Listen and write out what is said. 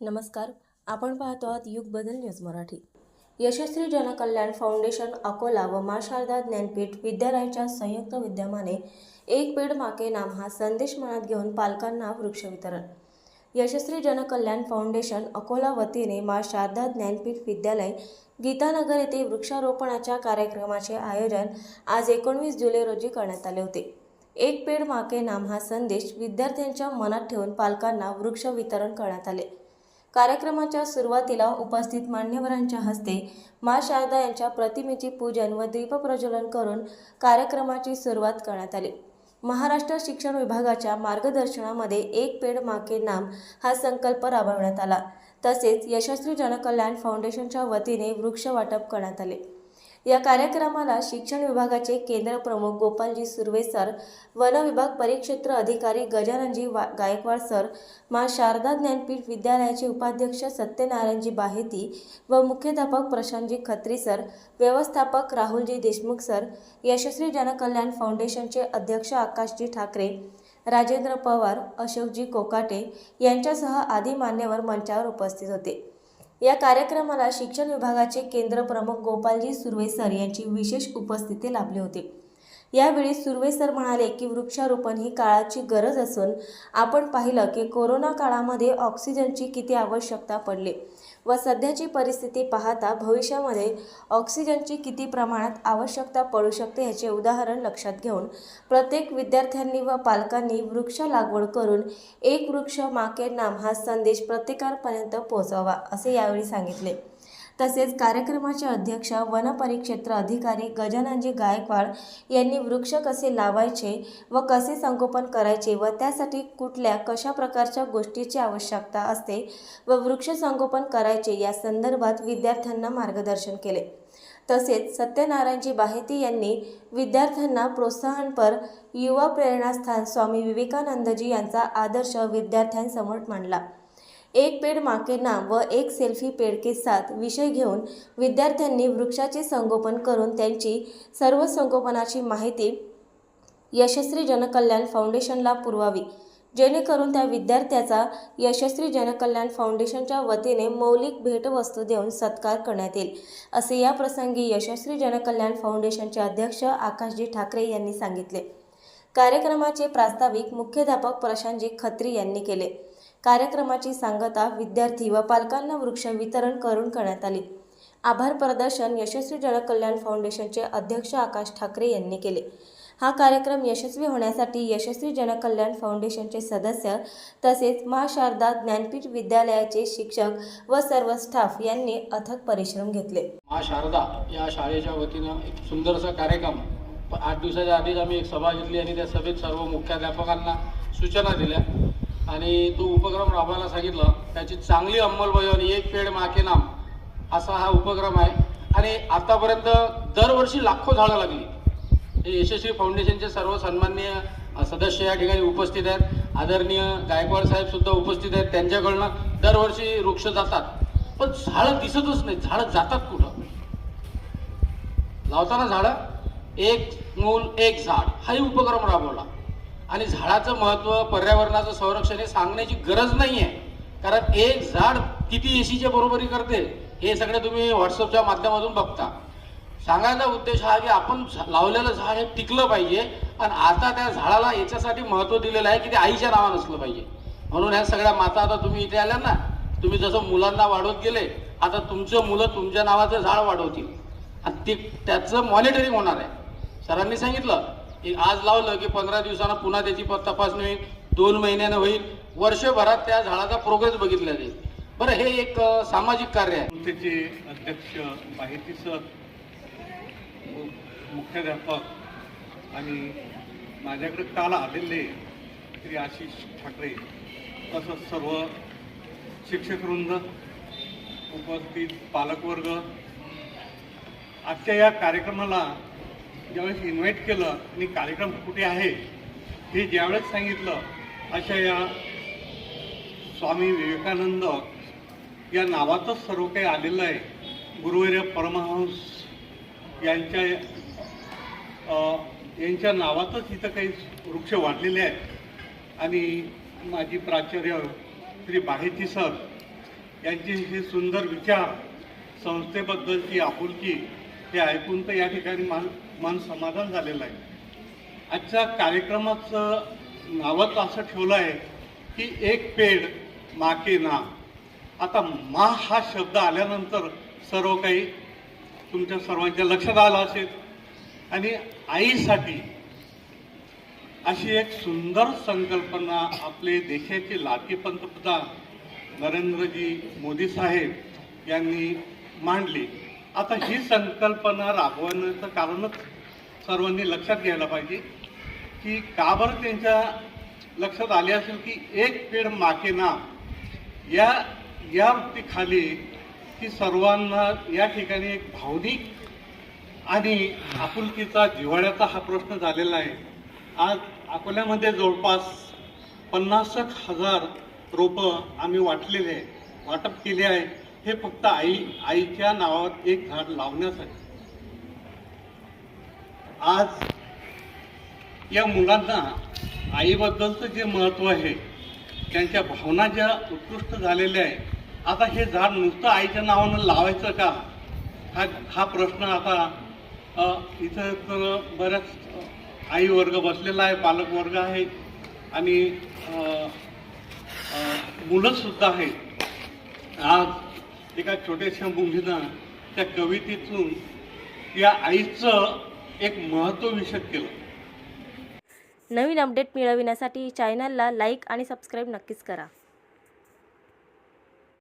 नमस्कार. आपण पाहतो आहात युग बदल न्यूज मराठी. यशस्वी जनकल्याण फाउंडेशन अकोला व मा शारदा ज्ञानपीठ विद्यालयाच्या संयुक्त विद्यमाने एक पेड माके नाम हा संदेश मनात घेऊन पालकांना वृक्ष वितरण. यशस्वी जनकल्याण फाउंडेशन अकोला वतीने मा शारदा ज्ञानपीठ विद्यालय गीतानगर येथे वृक्षारोपणाच्या कार्यक्रमाचे आयोजन आज एकोणवीस जुलै रोजी करण्यात आले होते. एक पेड माके नाम हा संदेश विद्यार्थ्यांच्या मनात ठेवून पालकांना वृक्ष वितरण करण्यात आले. कार्यक्रमाच्या सुरुवातीला उपस्थित मान्यवरांच्या हस्ते मा शारदा यांच्या प्रतिमेची पूजन व दीपप्रज्वलन करून कार्यक्रमाची सुरुवात करण्यात आली. महाराष्ट्र शिक्षण विभागाच्या मार्गदर्शनामध्ये एक पेड माके नाम हा संकल्प राबवण्यात आला. तसेच यशस्वी जनकल्याण फाउंडेशनच्या वतीने वृक्ष वाटप करण्यात आले. या कार्यक्रमाला शिक्षण विभागाचे केंद्र प्रमुख गोपालजी सुर्वे सर वन विभाग परिक्षेत्र अधिकारी गजाननजी वा गायकवाड सर मा शारदा ज्ञानपीठ विद्यालयाचे उपाध्यक्ष सत्यनारायणजी बाहेती व मुख्याध्यापक प्रशांतजी खत्री सर व्यवस्थापक राहुलजी देशमुख सर यशस्वी जनकल्याण फाउंडेशनचे अध्यक्ष आकाशजी ठाकरे राजेंद्र पवार अशोकजी कोकाटे यांच्यासह आदी मान्यवर मंचावर उपस्थित होते. या कार्यक्रमाला शिक्षण विभागाचे केंद्र प्रमुख गोपालजी सुर्वे सर यांची विशेष उपस्थिती लाभली होती. यावेळी सुर्वे सर म्हणाले की वृक्षारोपण ही काळाची गरज असून आपण पाहिलं की कोरोना काळामध्ये ऑक्सिजनची किती आवश्यकता पडली. व सध्याची परिस्थिती पाहता भविष्यामध्ये ऑक्सिजनची किती प्रमाणात आवश्यकता पडू शकते याचे उदाहरण लक्षात घेऊन प्रत्येक विद्यार्थ्यांनी व पालकांनी वृक्ष लागवड करून एक वृक्ष माके नाम हा संदेश प्रत्येकापर्यंत पोहोचवावा असे यावेळी सांगितले. तसेच कार्यक्रमाचे अध्यक्ष वनपरिक्षेत्र अधिकारी गजाननजी गायकवाड यांनी वृक्ष कसे लावायचे व कसे संगोपन करायचे व त्यासाठी कुठल्या कशा प्रकारच्या गोष्टीची आवश्यकता असते व वृक्ष संगोपन करायचे या संदर्भात विद्यार्थ्यांना मार्गदर्शन केले. तसेच सत्यनारायणजी बाहेती यांनी विद्यार्थ्यांना प्रोत्साहनपर युवा प्रेरणास्थान स्वामी विवेकानंदजी यांचा आदर्श विद्यार्थ्यांसमोर मांडला. एक पेड माकेना व एक सेल्फी पेड के साथ विषय घेऊन विद्यार्थ्यांनी वृक्षाचे संगोपन करून त्यांची सर्व संगोपनाची माहिती यशस्वी जनकल्याण फाउंडेशनला पुरवावी. जेणेकरून त्या विद्यार्थ्याचा यशस्वी जनकल्याण फाउंडेशनच्या वतीने मौलिक भेटवस्तू देऊन सत्कार करण्यात येईल असे या प्रसंगी यशस्वी जनकल्याण फाउंडेशनचे अध्यक्ष आकाशजी ठाकरे यांनी सांगितले. कार्यक्रमाचे प्रास्ताविक मुख्याध्यापक प्रशांतजी खत्री यांनी केले. कार्यक्रमाची सांगता विद्यार्थी व पालकांना वृक्ष वितरण करून करण्यात आली. आभार प्रदर्शन यशस्वी जनकल्याण फाउंडेशनचे अध्यक्ष आकाश ठाकरे यांनी केले. हा कार्यक्रम यशस्वी होण्यासाठी यशस्वी जनकल्याण फाउंडेशनचे सदस्य तसेच महाशारदा ज्ञानपीठ विद्यालयाचे शिक्षक व सर्व स्टाफ यांनी अथक परिश्रम घेतले. महाशारदा या शाळेच्या वतीनं एक सुंदरसा कार्यक्रम आठ दिवसाच्या आधीच आम्ही एक सभा घेतली आणि त्या सभेत सर्व मुख्याध्यापकांना सूचना दिल्या. आणि तो उपक्रम राबवायला सांगितलं त्याची चांगली अंमलबजावणी एक पेड माके नाम असा हा उपक्रम आहे. आणि आतापर्यंत दरवर्षी लाखो झाडं लागली. हे यशस्वी फाउंडेशनचे सर्व सन्माननीय सदस्य या ठिकाणी उपस्थित आहेत. आदरणीय गायकवाड साहेब सुद्धा उपस्थित आहेत. त्यांच्याकडनं दरवर्षी वृक्ष जातात. पण झाडं दिसतच नाही झाडं जातात कुठं? लावताना झाडं? एक मूल एक झाड हाही उपक्रम राबवला. आणि झाडाचं महत्त्व पर्यावरणाचं संरक्षण हे सांगण्याची गरज नाही आहे कारण एक झाड किती एसीच्या बरोबरी करते हे सगळे तुम्ही व्हॉट्सअपच्या माध्यमातून बघता. सांगायचा उद्देश हा की आपण झा- लावलेलं झाड हे टिकलं पाहिजे आणि आता त्या झाडाला याच्यासाठी महत्त्व दिलेलं आहे की ते आईच्या नावानं असलं पाहिजे. म्हणून ह्या सगळ्या माता आता तुम्ही इथे आल्या ना तुम्ही जसं मुलांना वाढवत गेले आता तुमचं मुलं तुमच्या नावाचं झाड वाढवतील. आणि ते त्याचं मॉनिटरिंग होणार आहे. सरांनी सांगितलं की आज लावलं की पंधरा दिवसानं पुन्हा त्याची तपासणी होईल दोन महिन्यानं होईल. वर्षभरात त्या झाडाचा प्रोग्रेस बघितला जाईल. बरं हे एक सामाजिक कार्य आहे. संस्थेचे अध्यक्ष माहिती सर मुख्याध्यापक आणि माझ्याकडे काल आलेले श्री आशिष ठाकरे तसंच सर्व शिक्षकवृंद उपस्थित पालकवर्ग आजच्या या कार्यक्रमाला ज्यावेळेस इन्व्हाइट केलं आणि कार्यक्रम कुठे आहे हे ज्यावेळेस सांगितलं अशा या स्वामी विवेकानंद या नावातच सर्व काही आलेलं आहे. गुरुवर्य परमहंस यांच्या यांच्या नावातच इथं काही वृक्ष वाढलेले आहेत. आणि माझी प्राचार्य श्री बाहेती सर यांचे हे सुंदर विचार संस्थेबद्दलची आपुलकी हे ऐकून तर या ठिकाणी मान मन समाधान झालेलं आहे. आजच्या कार्यक्रमाचं नावच असं ठेवलं आहे की एक पेड माके ना. आता मा हा शब्द आल्यानंतर सर्व काही तुमच्या सर्वांच्या लक्षात आलं असेल. आणि आईसाठी अशी एक सुंदर संकल्पना आपले देशाचे लाडके पंतप्रधान नरेंद्रजी मोदी साहेब यांनी मांडली. आता ही संकल्पना राबवण्याचं कारणच सर्वांनी लक्षात घ्यायला पाहिजे की का बरं त्यांच्या लक्षात आले असेल की एक पेड माके ना या या वृत्तीखाली की सर्वांना या ठिकाणी एक भावनिक आणि आपुलकीचा जिव्हाळ्याचा हा प्रश्न झालेला आहे. आज अकोल्यामध्ये जवळपास पन्नास हजार रोपं आम्ही वाटलेले आहे वाटप केले आहे. हे फक्त आई आईच्या नावावर एक झाड लावण्यासाठी. आज या मुलांना आईबद्दलचं जे महत्त्व आहे त्यांच्या भावना ज्या उत्कृष्ट झालेल्या आहे आता हे झाड नुसतं आईच्या नावानं लावायचं का? हा हा प्रश्न आता इथं तर बऱ्याच आई वर्ग बसलेला आहे पालक वर्ग आहे आणि मुलंसुद्धा आहेत. आज एका छोट्याशा मुलीनं त्या कवितेतून या आईचं एक महत्त्व विषद केलं. नवीन अपडेट मिळविण्यासाठी चॅनलला लाईक आणि सबस्क्राईब नक्कीच करा.